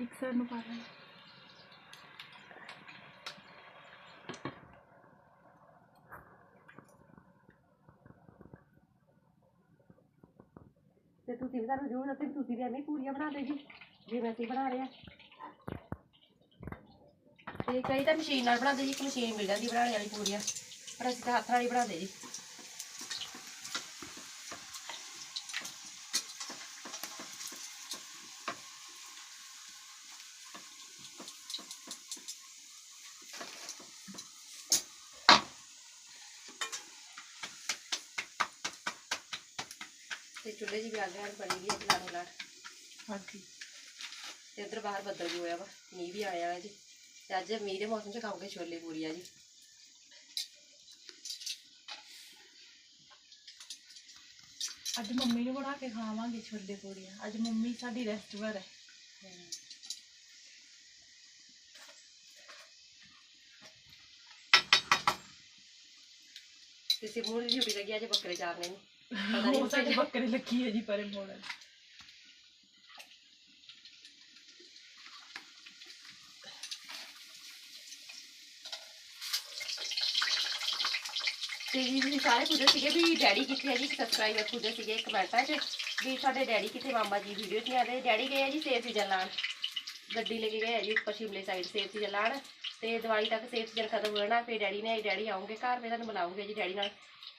ਇੱਕ ਸਰ ਨੂੰ ਪਾ ਲੈਣਾ। ਤੁਸੀਂ ਵੀ ਸਾਨੂੰ ਜ਼ਰੂਰ ਦੱਸੋ ਕਿ ਤੁਸੀਂ ਵੀ ਐਵੇਂ ਪੂਰੀਆਂ ਬਣਾ ਜੀ, ਜਿਵੇਂ ਅਸੀਂ ਬਣਾ ਰਹੇ ਆ ਤੇ ਕਈ ਤਾਂ ਮਸ਼ੀਨ ਨਾਲ ਬਣਾਉਂਦੇ ਜੀ, ਇੱਕ ਮਸ਼ੀਨ ਮਿਲ ਜਾਂਦੀ ਬਣਾਉਣ ਵਾਲੀ ਪੂਰੀਆਂ ਪਰ ਅਸੀਂ ਤਾਂ ਹੱਥ ਨਾਲ ਹੀ ਬਣਾਉਂਦੇ ਜੀ। ਤੇ ਚੁੱਲ੍ਹੇ 'ਚ ਵੀ ਆਲੂ ਨਾਲ ਬਣੀ ਗਈ ਲਾਣੇ ਲਾੜ ਹਾਂਜੀ। ਤੇ ਉਧਰ ਬਾਹਰ ਬੱਦਲ ਵੀ ਹੋਇਆ ਵਾ ਮੀਂਹ ਵੀ ਆਇਆ ਹੈ ਜੀ। ਤੇ ਅੱਜ ਮੀਂਹ ਦੇ ਮੌਸਮ 'ਚ ਖਾਓਗੇ ਛੋਲੇ ਪੂਰੀਆਂ ਜੀ। ਅੱਜ ਮੰਮੀ ਨੂੰ ਬਣਾ ਕੇ ਖਾਵਾਂਗੇ ਛੋਲੇ ਪੂਰੀਆਂ ਅੱਜ ਮੰਮੀ ਸਾਡੀ ਰੈਸਟੋਰੈਂਟ ਹੈ ਤੇ ਸਿਮੂ ਦੀ ਡਿਊਟੀ ਲੱਗੀ ਅੱਜ ਬੱਕਰੇ ਚਾਰਨੇ ਨੂੰ। ਪਤਾ ਨਹੀਂ ਉਹ ਸਾਡੀ ਬੱਕਰੀ ਲੱਗੀ ਹੈ ਜੀ ਪਰੇ ਮੋੜਨ ਤੇ ਜੀ ਤੁਸੀਂ ਸਾਰੇ ਪੁੱਛਦੇ ਸੀਗੇ ਵੀ ਡੈਡੀ ਕਿੱਥੇ ਹੈ ਜੀ? ਸਬਸਕ੍ਰਾਈਬਰ ਪੁੱਛਦੇ ਸੀਗੇ ਕਮੈਂਟਾਂ 'ਚ ਵੀ ਸਾਡੇ ਡੈਡੀ ਕਿੱਥੇ? ਮਾਮਾ ਜੀ ਵੀਡੀਓ 'ਚ ਨਹੀਂ ਆਦੇ ਡੈਡੀ ਗਏ ਆ ਜੀ ਸੇਫ ਸੀਜ਼ਨ ਲਾਣ ਗੱਡੀ ਲੈ ਕੇ ਗਏ ਆ ਜੀ ਉੱਪਰ ਸ਼ਿਮਲੇ ਸਾਈਡ ਸੇਫ ਸੀਜ਼ਨ ਲਾਣ ਤੇ ਦੀਵਾਲੀ ਤੱਕ ਸੇਫ ਸੀਜ਼ਨ ਖਤਮ ਹੋ ਜਾਣਾ ਫਿਰ ਡੈਡੀ ਨੇ ਡੈਡੀ ਆਉਂਗੇ ਘਰ ਫਿਰ ਤੁਹਾਨੂੰ ਮਿਲਾਉਂਗੇ ਜੀ ਡੈਡੀ ਨਾਲ।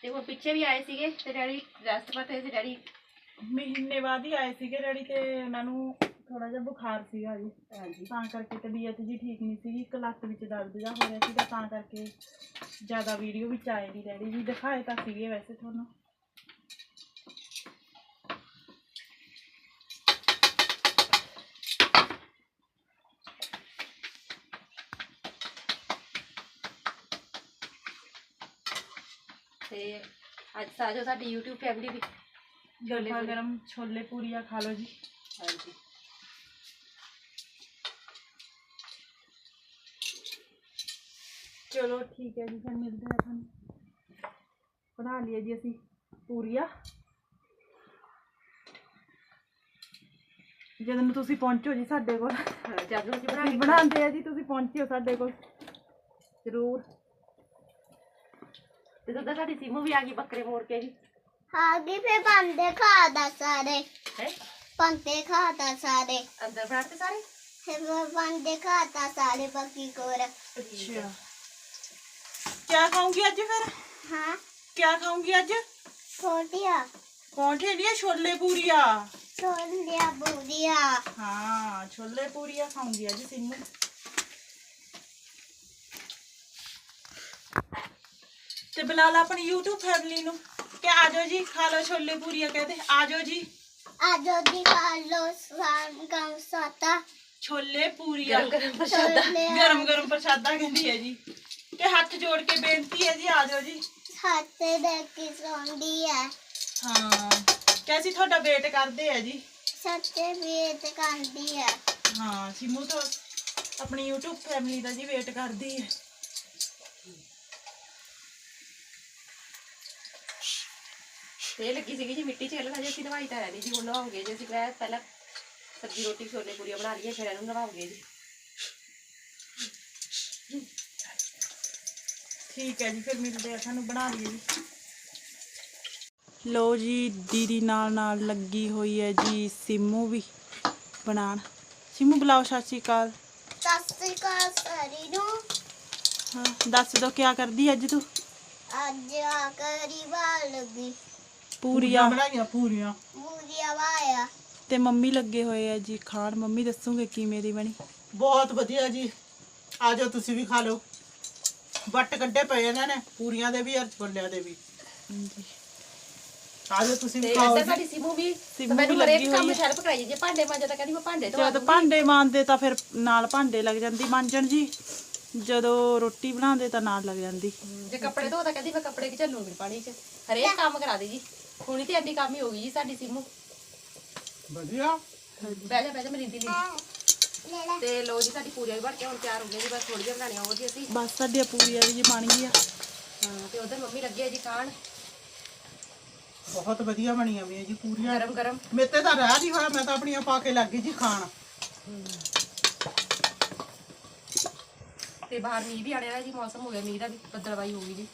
ਤੇ ਹੁਣ ਪਿੱਛੇ ਵੀ ਆਏ ਸੀਗੇ ਤੇ ਡੈਡੀ ਰੈਸਟ ਪਰ ਤੇ ਸੀ ਡੈਡੀ ਮਹੀਨੇ ਬਾਅਦ ਹੀ ਆਏ ਸੀਗੇ ਡੈਡੀ ਤੇ ਉਹਨਾਂ ਨੂੰ ਥੋੜਾ ਜਿਹਾ ਬੁਖਾਰ ਸੀਗਾ ਜੀ। ਹਾਂਜੀ। ਤਾਂ ਕਰਕੇ ਤਬੀਅਤ ਜੀ ਠੀਕ ਨਹੀਂ ਸੀਗੀ ਇੱਕ ਲੱਤ ਵਿੱਚ ਦਰਦ ਜਿਹਾ ਹੋ ਰਿਹਾ ਸੀਗਾ ਤਾਂ ਕਰਕੇ ਜ਼ਿਆਦਾ ਵੀਡੀਓ ਵਿੱਚ ਆਏ ਨਹੀਂ ਡੈਡੀ ਜੀ ਦਿਖਾਏ ਤਾਂ ਸੀਗੇ ਵੈਸੇ ਤੁਹਾਨੂੰ। ਤੇ ਅੱਜ ਸਾਜੋ ਸਾਡੀ YouTube ਫੈਮਿਲੀ ਵੀ ਛੋਲੇ ਗਰਮਾ ਪੂਰੀ। ਗਰਮ ਛੋਲੇ ਪੂਰੀਆਂ ਖਾ ਲਓ ਜੀ ਹਾਂਜੀ ਚਲੋ ਠੀਕ ਹੈ ਜੀ ਫਿਰ ਮਿਲਦੇ ਹਾਂ ਤੁਹਾਨੂੰ ਬਣਾ ਲਈਏ ਜੀ ਅਸੀਂ ਪੂਰੀਆਂ ਜਦੋਂ ਨੂੰ ਤੁਸੀਂ ਪਹੁੰਚੋ ਜੀ ਸਾਡੇ ਕੋਲ ਹਾਂ, ਜਦ ਨੂੰ ਅਸੀਂ ਬਣਾ ਅਸੀਂ ਕੇ ਬਣਾਉਂਦੇ ਆ ਜੀ ਤੁਸੀਂ ਪਹੁੰਚਿਓ ਸਾਡੇ ਕੋਲ ਜ਼ਰੂਰ तिथं तर कधीची मूवी आगी बकरे मोर केली आगी पे बंदे खाता सारे पंते खाता सारे अंदर बैठते सारे क्या खाऊँगी आज फिर क्या छोले पूरिया छोले पूरिया छोले खाऊँगी अज सिमू ਤੇ ਬੁਲਾ ਲਾ ਆਪਣੀ YouTube ਫੈਮਿਲੀ ਨੂੰ ਕਿ ਆ ਜਾਓ ਜੀ ਖਾ ਲਓ ਛੋਲੇ ਪੂਰੀਆਂ ਕਹਦੇ ਆ ਜਾਓ ਜੀ। ਆਜੋ ਦੀ ਕਾਲੋ ਸਵਾਨ ਗਮ ਸਾਤਾ ਛੋਲੇ ਪੂਰੀਆਂ। ਗਰਮ ਗਰਮ ਪ੍ਰਸ਼ਾਦਾ। ਛੋਲੇ ਗਰਮ ਗਰਮ ਪ੍ਰਸ਼ਾਦਾ ਕਹਿੰਦੀ ਹੈ ਜੀ। ਕਿ ਹੱਥ ਜੋੜ ਕੇ ਬੇਨਤੀ ਹੈ ਜੀ ਆ ਜਾਓ ਜੀ। ਹੱਥੇ ਦੇ ਕੇ ਸੌਂਦੀ ਹੈ? ਹਾਂ ਕਿ ਅਸੀਂ ਤੁਹਾਡਾ ਵੇਟ ਕਰਦੇ ਆ ਜੀ? ਸੱਤੇ ਵੇਟ ਕਰਦੀ ਹੈ। ਹਾਂ ਸਿਮੂ ਤਾਂ ਆਪਣੀ YouTube ਫੈਮਿਲੀ ਦਾ ਜੀ ਵੇਟ ਕਰਦੀ ਹੈ। ਤੇ ਲੱਗੀ ਸੀਗੀ ਜੀ ਮਿੱਟੀ ਚ ਖੇਲਣਾ ਜੀ ਅਸੀਂ ਨਵਾਈ ਤਾਂ ਹੈ ਨਹੀਂ ਜੀ ਹੁਣ ਨਵਾਉਂਗੇ ਜੀ ਅਸੀਂ ਪਹਿਲਾਂ ਪਹਿਲਾਂ ਸਬਜ਼ੀ ਰੋਟੀ ਛੋਲੇ ਪੂਰੀਆਂ ਬਣਾ ਲਈਏ ਫਿਰ ਇਹਨੂੰ ਨਵਾਉਂਗੇ ਜੀ। ਠੀਕ ਹੈ ਜੀ ਫਿਰ ਮਿਲਦੇ ਆ ਤੁਹਾਨੂੰ ਬਣਾ ਲਈਏ ਜੀ। ਲੋ ਜੀ ਦੀਦੀ ਨਾਲ ਨਾਲ ਲੱਗੀ ਹੋਈ ਹੈ ਜੀ ਸਿੰਮੂ ਵੀ ਬਣਾਣ ਸਿੰਮੂ ਬੁਲਾਓ ਸਤਿ ਸ਼੍ਰੀ ਅਕਾਲ। ਸਸਤੀ ਕਾ ਸਰੀ ਨੂੰ। ਹਾਂ ਦੱਸ ਦੋ ਕੀ ਕਰਦੀ ਅੱਜ ਤੂੰ? ਅੱਜ ਆ ਕਰੀ ਵਾਲ ਲੱਗੀ। ਪੂਰੀਆਂ। ਬਣਾਈਆਂ ਪੂਰੀਆਂ। ਬੂਰੀਆ ਵਾਇਆ। ਤੇ ਮੰਮੀ ਲੱਗੇ ਹੋਏ ਆ ਜੀ ਖਾਣ। ਮੰਮੀ ਦੱਸੂਗੇ ਕਿਵੇਂ ਦੀ ਬਣੀ? ਬਹੁਤ ਵਧੀਆ ਜੀ। ਆ ਜਾਓ ਤੁਸੀਂ ਵੀ ਖਾ ਲਓ। ਵੱਟ ਕੱਢੇ ਪਏ ਇਹਨਾਂ ਨੇ ਪੂਰੀਆਂ ਦੇ ਵੀ ਔਰ ਛੋਲਿਆਂ ਦੇ ਵੀ। ਆ ਜਾਓ ਤੁਸੀਂ ਤੇ ਵੀ ਖਾਓ ਸਾਡੀ ਸਿਮੂ ਵੀ ਸਿਮੂ ਮੈਨੂੰ ਵੀ ਹਰੇਕ ਕੰਮ ਹੈਲਪ ਕਰਾਈ ਜੇ ਭਾਂਡੇ ਮਾਂਜਾ ਤਾਂ ਕਹਿੰਦੀ ਮੈਂ ਭਾਂਡੇ ਧਵਾ ਜਦ ਭਾਂਡੇ ਮਾਂਜਦੇ ਤਾਂ ਫਿਰ ਨਾਲ ਭਾਂਡੇ ਲੱਗ ਜਾਂਦੀ ਮਾਂਜਣ ਜੀ। ਜਦੋਂ ਰੋਟੀ ਬਣਾਉਂਦੇ ਤਾਂ ਨਾਲ ਲੱਗ ਜਾਂਦੀ। ਜੇ ਕੱਪੜੇ ਧੋ ਤਾਂ ਕਹਿੰਦੀ ਮੈਂ ਕੱਪੜੇ ਕਿ ਚੱਲੂਗੀ ਪਾਣੀ 'ਚ ਹਰੇਕ ਕੰਮ ਕਰਾ ਦੇ ਜੀ। ਹੁਣੀ ਤੇ ਐਡੀ ਕੰਮ ਹੀ ਹੋ ਗਈ ਜੀ ਸਾਡੀ ਸਿਮੂ। ਵਧੀਆ। ਬਹਿ ਜਾ ਬਹਿ ਜਾ ਮੇਰੀ ਦਿੱਲੀ ਲੈ ਲੈ। ਤੇ ਲੋ ਜੀ ਸਾਡੀ ਪੂਰੀਆਂ ਵੀ ਬਣ ਕੇ ਹੁਣ ਤਿਆਰ ਹੋ ਗਈਆਂ ਜੀ ਬਸ ਥੋੜੀ ਜਿਹੀ ਬਣਾਉਣੀਆਂ ਜੀ ਅਸੀਂ। ਬਸ ਸਾਡੀਆਂ ਪੂਰੀਆਂ ਵੀ ਜੀ ਬਣ ਗਈਆਂ ਹਾਂ ਤੇ ਉਧਰ ਮੰਮੀ ਲੱਗੀ ਹੈ ਜੀ ਖਾਣ। ਬਹੁਤ ਵਧੀਆ ਬਣੀਆਂ ਵੀ ਜੀ ਪੂਰੀਆਂ। ਗਰਮ ਗਰਮ। ਮੇਰੇ ਤੇ ਰਹਿ ਨਹੀਂ ਹੋਇਆ ਮੈਂ ਤਾਂ ਆਪਣੀਆਂ ਪਾ ਕੇ ਲੱਗ ਗਈ ਜੀ ਖਾਣ। ਤੇ ਬਾਹਰ ਮੀਂਹ ਵੀ ਆਣੇ ਵਾਲਾ ਜੀ ਮੌਸਮ ਹੋ ਗਿਆ ਮੀਂਹ ਦਾ ਵੀ ਬੱਦਲਵਾਈ ਹੋ ਗਈ ਜੀ।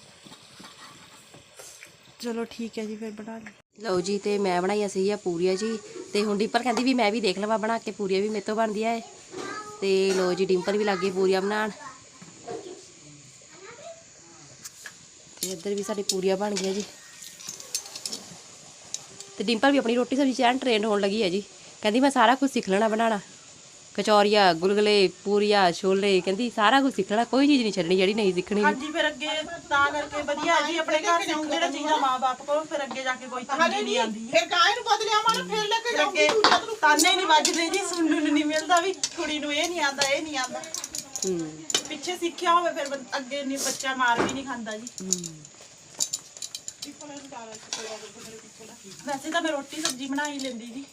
ਚਲੋ ਠੀਕ ਹੈ ਜੀ, ਫਿਰ ਬਣਾ ਲਈ ਲਓ ਜੀ, ਤੇ ਮੈਂ ਬਣਾਈਆਂ ਸੀ ਆ ਪੂਰੀਆਂ ਜੀ, ਤੇ ਹੁਣ ਡਿੰਪਲ ਕਹਿੰਦੀ ਵੀ ਮੈਂ ਵੀ ਦੇਖ ਲਵਾਂ ਬਣਾ ਕੇ, ਪੂਰੀਆਂ ਵੀ ਮੇਰੇ ਤੋਂ ਬਣਦੀਆਂ ਏ ਤੇ ਲਓ ਜੀ, ਡਿੰਪਲ ਵੀ ਲੱਗੇ ਪੂਰੀਆਂ ਬਣਾਉਣ। ਤੇ ਇੱਧਰ ਵੀ ਸਾਡੀ ਪੂਰੀਆਂ ਬਣ ਗਈਆਂ ਜੀ। ਤੇ ਡਿੰਪਲ ਵੀ ਆਪਣੀ ਰੋਟੀ ਸਬਜ਼ੀ ਚੈਨ ਟ੍ਰੇਨ ਹੋਣ ਲੱਗੀ ਹੈ ਜੀ। ਕਹਿੰਦੀ ਮੈਂ ਸਾਰਾ ਕੁਝ ਸਿੱਖ ਲੈਣਾ ਬਣਾਉਣਾ। ਕਚੌਰੀਆਂ ਗੁਲਗੁਲੇ ਪੂਰੀਆਂ ਛੋਲੇ ਕਹਿੰਦੀ ਸਾਰਾ ਕੁਝ ਸਿੱਖ ਲੈਣਾ ਕੋਈ ਚੀਜ਼ ਨਹੀਂ ਛੱਡਣੀ ਜਿਹੜੀ ਨਹੀਂ ਸਿੱਖਣੀ। ਹਾਂਜੀ ਫਿਰ ਅੱਗੇ ਤਾਂ ਕਰਕੇ ਵਧੀਆ ਜੀ ਆਪਣੇ ਘਰ ਸਿੱਖ ਜਿਹੜਾ ਚੀਜ਼ਾਂ ਮਾਂ-ਬਾਪ ਕੋਲ ਫਿਰ ਅੱਗੇ ਜਾ ਕੇ ਕੋਈ ਤੰਗੀ ਨਹੀਂ ਆਉਂਦੀ। ਫਿਰ ਗਾਂ ਨੂੰ ਬਦਲਿਆ ਮਾਣਾ ਫਿਰ ਲੈ ਕੇ ਜਾਊਂਗੀ ਦੂਜਾ ਤੈਨੂੰ ਤਾਨੇ ਨਹੀਂ ਵੱਜਦੇ ਜੀ ਸੁਣਨ ਨੂੰ ਨਹੀਂ ਮਿਲਦਾ ਵੀ ਕੁੜੀ ਨੂੰ ਇਹ ਨਹੀਂ ਆਉਂਦਾ ਇਹ ਨਹੀਂ ਆਉਂਦਾ। ਹੂੰ। ਪਿੱਛੇ ਸਿੱਖਿਆ ਹੋਵੇ ਫਿਰ ਬੰ- ਅੱਗੇ ਨਹੀਂ ਬੱਚਾ ਮਾਰ ਵੀ ਨਹੀਂ ਖਾਂਦਾ ਜੀ। ਹੂੰ। ਵੈਸੇ ਤਾਂ ਮੈਂ ਰੋਟੀ ਸਬਜ਼ੀ ਬਣਾ ਹੀ ਲੈਂਦੀ ਜੀ।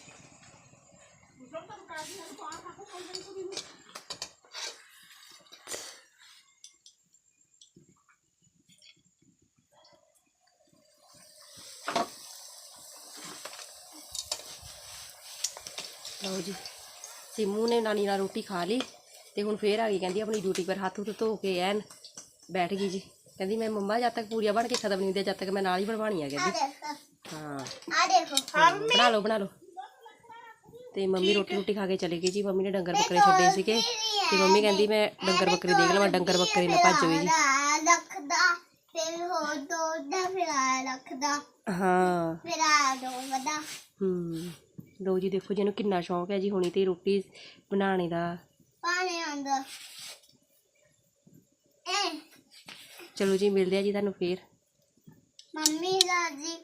ਲਓ ਜੀ ਸਿਮੂ ਨੇ ਨਾਨੀ ਨਾਲ ਰੋਟੀ ਖਾ ਲਈ ਤੇ ਹੁਣ ਫੇਰ ਆ ਗਈ ਕਹਿੰਦੀ ਆਪਣੀ ਡਿਊਟੀ ਪਰ ਹੱਥ ਹੁੱਥ ਧੋ ਕੇ ਐਨ ਬੈਠ ਗਈ ਜੀ। ਕਹਿੰਦੀ ਮੈਂ ਮੰਮਾ ਜਦ ਤੱਕ ਪੂਰੀਆਂ ਬਣ ਕੇ ਖਤਮ ਨਹੀਂ ਹੁੰਦੀਆਂ ਜਦ ਤੱਕ ਮੈਂ ਨਾਲ ਹੀ ਬਣਵਾਣੀ ਆ ਕਹਿੰਦੀ ਹਾਂ। ਆ ਦੇਖੋ। ਬਣਾ ਲਓ ਬਣਾ ਲਓ। ਤੇ ਮੰਮੀ ਰੋਟੀ ਰੋਟੀ ਖਾ ਕੇ ਚਲੇ ਗਈ ਜੀ। ਮੰਮੀ ਨੇ ਡੰਗਰ ਬੱਕਰੇ ਛੱਡੇ ਸੀਗੇ। ਤੇ ਮੰਮੀ ਕਹਿੰਦੀ ਮੈਂ ਡੰਗਰ ਬੱਕਰੇ ਦੇਖ ਲਵਾਂ ਡੰਗਰ ਬੱਕਰੇ ਨਾ ਭੱਜ ਜਾਵੇ ਜੀ। ਆ ਰੱਖਦਾ ਫਿਰ ਹੋ ਫਿਰ ਆ ਰੱਖਦਾ। ਹਾਂ। ਫਿਰ ਆ ਦੋ ਵਦਾ ਹੂੰ। ਲਓ ਜੀ ਦੇਖੋ ਜੀ ਇਹਨੂੰ ਕਿੰਨਾ ਸ਼ੌਂਕ ਹੈ ਜੀ ਹੁਣੀ ਤੇ ਰੋਟੀ ਬਣਾਉਣੇ ਦਾ। ਪਾਣੀ ਆਂਦਾ ਐ। ਚਲੋ ਜੀ ਮਿਲਦੇ ਆ ਜੀ ਤੁਹਾਨੂੰ ਫੇਰ। ਮੰਮੀ ਦਾ ਜੀ।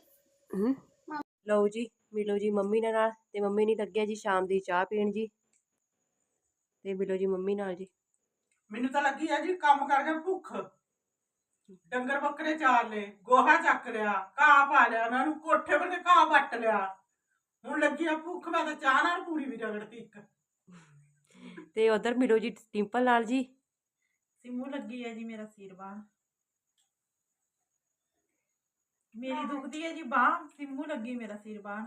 ਹਮ ਲਓ ਜੀ। ਮਿਲੋ ਜੀ ਮੰਮੀ ਨਾਲ ਤੇ ਮੰਮੀ ਨਹੀਂ ਲੱਗਿਆ ਜੀ ਸ਼ਾਮ ਦੀ ਚਾਹ ਪੀਣ ਜੀ। ਤੇ ਮਿਲੋ ਜੀ ਮੰਮੀ ਨਾਲ ਜੀ। ਮੈਨੂੰ ਤਾਂ ਲੱਗੀ ਆ ਜੀ ਕੰਮ ਕਰਕੇ ਭੁੱਖ। ਡੰਗਰ ਬੱਕਰੇ ਚਾਰ ਲਏ ਗੋਹਾ ਚੱਕ ਲਿਆ ਘਾਹ ਪਾ ਲਿਆ ਉਹਨਾਂ ਨੂੰ ਕੋਠੇ ਪਰ ਤੇ ਘਾਹ ਵੱਟ ਲਿਆ। ਹੁਣ ਲੱਗੀ ਆ ਭੁੱਖ ਮੈਂ ਤਾਂ ਚਾਹ ਨਾਲ ਪੂਰੀ ਵੀ ਰਗੜਤੀ ਇੱਕ। ਤੇ ਉਧਰ ਮਿਲੋ ਜੀ ਟਿੰਪਲ ਨਾਲ ਜੀ। ਸਿਮੂ ਲੱਗੀ ਹੈ ਜੀ ਮੇਰਾ ਸਿਰ ਬਾਹ ਮੇਰੀ ਦੁਖਦੀ ਹੈ ਜੀ ਬਾਹ ਸਿਮੂ ਲੱਗੀ ਮੇਰਾ ਸਿਰ ਬਾਹ।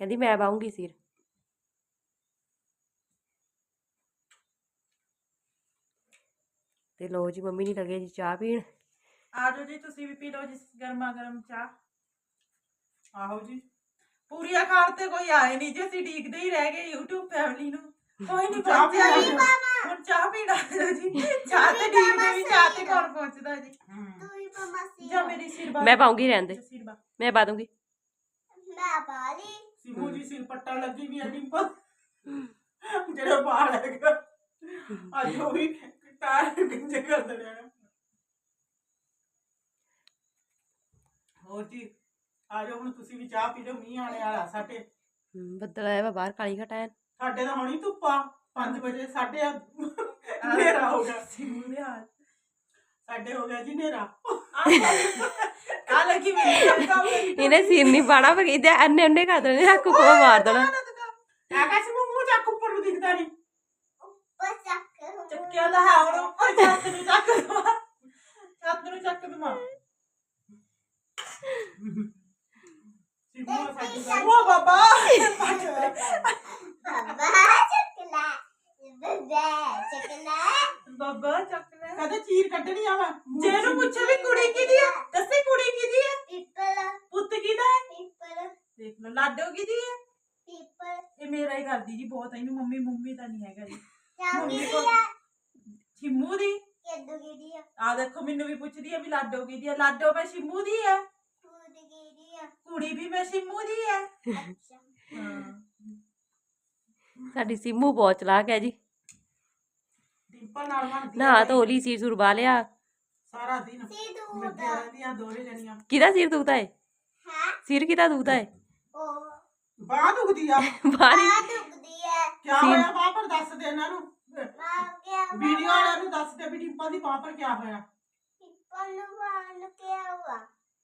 ਕਹਿੰਦੀ ਮੈਂ ਬਾਉਂਗੀ ਸਿਰ। ਤੇ ਲਓ ਜੀ ਮੰਮੀ ਨਹੀਂ ਲੱਗੇ ਜੀ ਚਾਹ ਪੀਣ। ਆ ਜਾਓ ਜੀ ਤੁਸੀਂ ਵੀ ਪੀ ਲਓ ਜੀ ਗਰਮਾ ਗਰਮ ਚਾਹ। ਆਹੋ ਜੀ ਪੂਰੀਆਂ ਖਾਣ ਤੇ ਕੋਈ ਆਏ ਨਹੀਂ ਜੀ ਅਸੀਂ ਡੀਕਦੇ ਹੀ ਰਹਿ ਗਏ YouTube ਫੈਮਿਲੀ ਨੂੰ। ਕੋਈ ਨਹੀਂ ਚਾਹ ਪਹੁੰਚਿਆ ਪੀ ਜੀ। ਲਓ। ਹੁਣ ਚਾਹ ਪੀਣਾ ਜੀ। *laughs* ਚਾਹ ਤੇ ਡੀਕਦੇ ਵੀ ਚਾਹ ਤੇ ਕੌਣ ਪਹੁੰਚਦਾ ਜੀ। ਸੀ। ਜਾਂ ਮੇਰੀ ਸਿਰ ਬਾਹ ਮੈਂ ਪਾਉਂਗੀ ਰਹਿਣ ਦੇ ਸਿਰ ਬਾਹ ਮੈਂ ਪਾ ਦੂੰਗੀ। ਮੈਂ ਬਾਲੀ ਸਿਮੂ ਜੀ ਸਿਰ ਪੱਟਾ ਲੱਗੀ ਵੀ ਆ ਡਿੰਪਲ ਜਿਹੜੇ ਬਾਲ ਹੈਗਾ। ਅੱਜ ਉਹ ਵੀ ਤਾਰ ਕਿੰਜੇ ਕਰ ਦੇਣਾ ਹੋਰ ਜੀ ਆ ਜਾਓ ਹੁਣ ਤੁਸੀਂ ਵੀ ਚਾਹ ਪੀ ਲਓ ਮੀਂਹ ਆਣੇ ਵਾਲਾ ਸਾਡੇ। ਬੱਦਲ ਆਇਆ ਵਾ ਬਾਹਰ ਕਾਲੀ ਘਟਾਇਆ ਸਾਡੇ ਤਾਂ ਹੁਣੀ ਧੁੱਪਾ 5 ਵਜੇ ਸਾਡੇ ਹਨੇਰਾ ਹੋ ਗਿਆ। ਸਿਮੂ ਦੇ ਹਾਲ ਸਾਡੇ ਹੋ ਗਿਆ ਜੀ ਹਨੇਰਾ। ਆ ਲੱਗੀ ਮੇਰੀ ਕੰਮ ਇਹਨੇ ਸਿਰ ਨਹੀਂ ਪਾਣਾ ਪਰ ਇਹਦੇ ਅੰਨੇ ਅੰਨੇ ਕਰ ਦੇਣੇ ਹੱਕ ਕੋ ਮਾਰ ਦੇਣਾ। ਆਕਾਸ਼ ਨੂੰ ਮੂੰਹ ਚੱਕ ਉੱਪਰ ਨੂੰ ਦਿਖਦਾ ਨਹੀਂ ਉੱਪਰ ਚੱਕ ਚੱਕਿਆ ਦਾ ਹੈ ਹੁਣ ਉੱਪਰ ਛੱਤ ਨੂੰ ਚੱਕ ਦਵਾ। ਛੱਤ ਨੂੰ ਚੱਕ ਦਵਾ। ਸਿਮੂ ਸਾਡੀ ਗੱਲ। ਉਹ ਬਾਬਾ। ਬਾਬਾ ਚੱਕਲਾ ਬੇਬੇ ਚੱਕਲਾ ਬਾਬਾ ਚੱਕ ਲੈ ਕਦੇ ਚੀਰ ਕੱਢਣੀ ਆ ਜੇ ਨੂੰ ਪੁੱਛੇ ਵੀ ਕੁੜੀ ਕਿਹਦੀ ਹੈ ਦੱਸੇ ਕੁੜੀ ਕਿਹਦੀ ਹੈ ਪੀਪਲ ਪੁੱਤ ਕਿਹਦਾ ਹੈ ਪੀਪਲ। ਦੇਖ ਲਓ ਲਾਡੋ ਕਿਹਦੀ ਹੈ ਪੀਪਲ। ਇਹ ਮੇਰਾ ਹੀ ਕਰਦੀ ਜੀ ਬਹੁਤ ਇਹਨੂੰ ਮੰਮੀ ਮੰਮੀ ਤਾਂ ਨਹੀਂ ਹੈਗਾ ਜੀ। ਮੰਮੀ ਦੀ ਕੋਲ ਆ? ਸ਼ਿਮੂ ਦੀ? ਕਿੱਦੂ ਕੀ ਦੀ ਆ? ਆ ਦੇਖੋ ਮੈਨੂੰ ਵੀ ਪੁੱਛਦੀ ਹੈ ਵੀ ਲਾਡੋ ਕਿਹਦੀ ਹੈ ਲਾਡੋ ਮੈਂ ਸ਼ਿਮੂ ਦੀ ਆ। ਕੁੜੀ ਵੀ ਮੈਂ ਸ਼ਿਮੂ ਦੀ ਅੱਛਾ। ਹਾਂ। ਸਾਡੀ ਸਿੰਮੂ ਬਹੁਤ ਚਲਾਕ ਹੈ ਜੀ। ਡਿੰਪਲ ਨਾਲ ਬਣਦੀ ਨਾ ਸਿਰ ਸੁਰ ਬਾ ਲਿਆ। ਸਾਰਾ ਦਿਨ ਸੀ ਦੂਦਾ ਲੱਗਿਆ ਰਹਿੰਦੀਆਂ ਦੋਰੇ ਜਣੀਆਂ। ਕਿਹਦਾ ਸਿਰ ਦੁਖਦਾ ਹੈ ਹਾਂ? ਸਿਰ ਕਿਹਦਾ ਦੁਖਦਾ ਹੈ ਉਹ। ਬਾਹ ਦੁਖਦੀ ਆ। ਬਾਰੀ ਆ ਦੁਖਦੀ ਹੈ ਕੀ ਹੋਇਆ? ਬਾਹ ਪਰ ਦੱਸ ਦੇ ਇਹਨਾਂ ਨੂੰ। ਮਾਂ ਵੀਡੀਓ ਵਾਲਿਆਂ ਨੂੰ ਦੱਸ ਦੇ ਵੀ ਡਿੰਪਲ ਦੀ ਬਾਹ ਪਰ ਕੀ ਹੋਇਆ। ਪੀਪਲ ਨੂੰ ਵਾਣ ਕੇ ਆਵਾ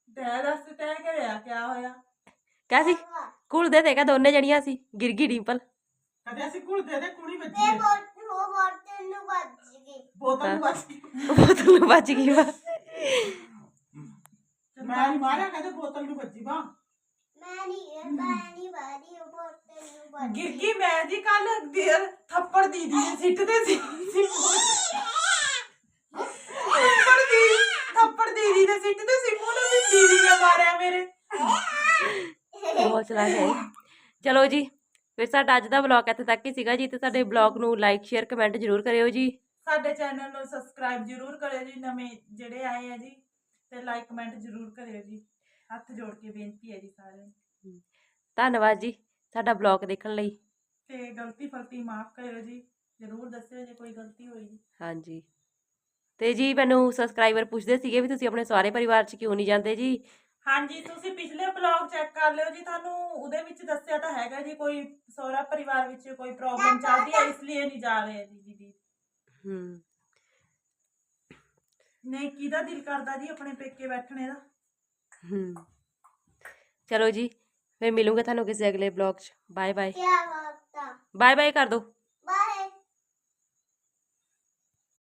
ਤੈ ਦੱਸ ਤੈ ਕਰਿਆ ਕਿਆ ਹੋਇਆ? ਕਿਆ ਸੀ? ਘੁਲਦੇ ਤੇ ਕਾ ਦੋਨੇ ਜਣੀਆਂ ਸੀ? ਗਿਰ ਗਈ ਡਿੰਪਲ। ਕਦੇ ਅਸੀਂ ਘੁਲਦੇ ਦੇ ਕੁੜੀ ਵੱਜੀ ਤੇ ਹੈ। ਬੋਟ ਉਹ ਬੋਟ ਨੂੰ ਵੱਜ ਗਈ ਬੋਤਲ ਨੂੰ ਵੱਜ ਗਈ ਬੋਤਲ ਨੂੰ ਵੱਜ ਗਈ ਵਾ ਮੈਂ ਨਹੀਂ ਮਾਰਿਆ ਕਦੇ ਬੋਤਲ ਨੂੰ ਵੱਜੀ ਬਾਹ ਮੈਂ ਨਹੀਂ ਮੈਂ ਨਹੀਂ ਵਾਰੀ ਉਹ ਬੋਟ ਨੂੰ ਵੱਜ ਗਿਰ ਗਈ ਮੈਂ ਜੀ ਕੱਲ ਦੇਰ ਥੱਪੜ ਦੀਦੀ ਨੇ ਸਿੱਟਦੇ ਸੀ ਥੱਪੜ ਦੀ ਥੱਪੜ ਦੀਦੀ ਨੇ ਸਿੱਟਦੇ ਸੀ ਨੂੰ ਵੀ ਦੀਦੀ ਨੇ ਮਾਰਿਆ ਮੇਰੇ ਬਹੁਤ ਚਲਾਕ ਹੈ ਚਲੋ ਜੀ ਫਿਰ ਸਾਡਾ ਅੱਜ ਦਾ ਵਲੌਗ ਇੱਥੇ ਤੱਕ ਹੀ ਸੀਗਾ ਜੀ ਤੇ ਸਾਡੇ ਵਲੌਗ ਨੂੰ ਲਾਈਕ ਸ਼ੇਅਰ ਕਮੈਂਟ ਜ਼ਰੂਰ ਕਰਿਓ ਜੀ। ਸਾਡੇ ਚੈਨਲ ਨੂੰ ਸਬਸਕ੍ਰਾਈਬ ਜਰੂਰ ਕਰਿਓ ਜੀ ਨਵੇਂ ਜਿਹੜੇ ਆਏ ਆ ਜੀ ਤੇ ਲਾਈਕ ਕਮੈਂਟ ਜ਼ਰੂਰ ਕਰਿਓ ਜੀ। ਹੱਥ ਜੋੜ ਕੇ ਬੇਨਤੀ ਹੈ ਜੀ ਸਾਰਿਆਂ ਨੂੰ। ਧੰਨਵਾਦ ਜੀ ਸਾਡਾ ਬਲੌਗ ਦੇਖਣ ਲਈ। ਤੇ ਗਲਤੀ ਫਲਤੀ ਮਾਫ ਕਰਿਓ ਜੀ ਜ਼ਰੂਰ ਦੱਸਿਓ ਜੇ ਕੋਈ ਗਲਤੀ ਹੋਈ। ਜੀ ਹਾਂਜੀ। ਤੇ ਜੀ ਮੈਨੂੰ ਸਬਸਕ੍ਰਾਈਬਰ ਪੁੱਛਦੇ ਸੀਗੇ ਵੀ ਤੁਸੀਂ ਆਪਣੇ ਸਾਰੇ ਪਰਿਵਾਰ 'ਚ ਕਿਉਂ ਨਹੀਂ ਜਾਂਦੇ ਜੀ? ਹਾਂਜੀ ਤੁਸੀਂ ਪਿਛਲੇ ਬਲੌਗ ਚੈੱਕ ਕਰ ਲਿਓ ਜੀ ਤੁਹਾਨੂੰ ਉਹਦੇ ਵਿੱਚ ਦੱਸਿਆ ਤਾਂ ਹੈਗਾ ਜੀ ਕੋਈ ਸਹੁਰਾ ਪਰਿਵਾਰ ਵਿੱਚ ਕੋਈ ਪ੍ਰੋਬਲਮ ਚੱਲਦੀ ਹੈ ਇਸ ਲਈ ਨਹੀਂ ਜਾ ਰਹੇ ਜੀ ਦੀਦੀ। ਹੂੰ। ਨਹੀਂ ਕਿਹਦਾ ਦਿਲ ਕਰਦਾ ਜੀ ਆਪਣੇ ਪੇਕੇ ਬੈਠਣੇ ਦਾ? ਹੂੰ। ਚਲੋ ਜੀ ਫਿਰ ਮਿਲੂੰਗੇ ਤੁਹਾਨੂੰ ਕਿਸੇ ਅਗਲੇ ਬਲੌਗ 'ਚ। ਬਾਏ ਬਾਏ ਕਿਆ ਬਾਤ ਆ। ਬਾਏ ਬਾਏ ਕਰ ਦਿਓ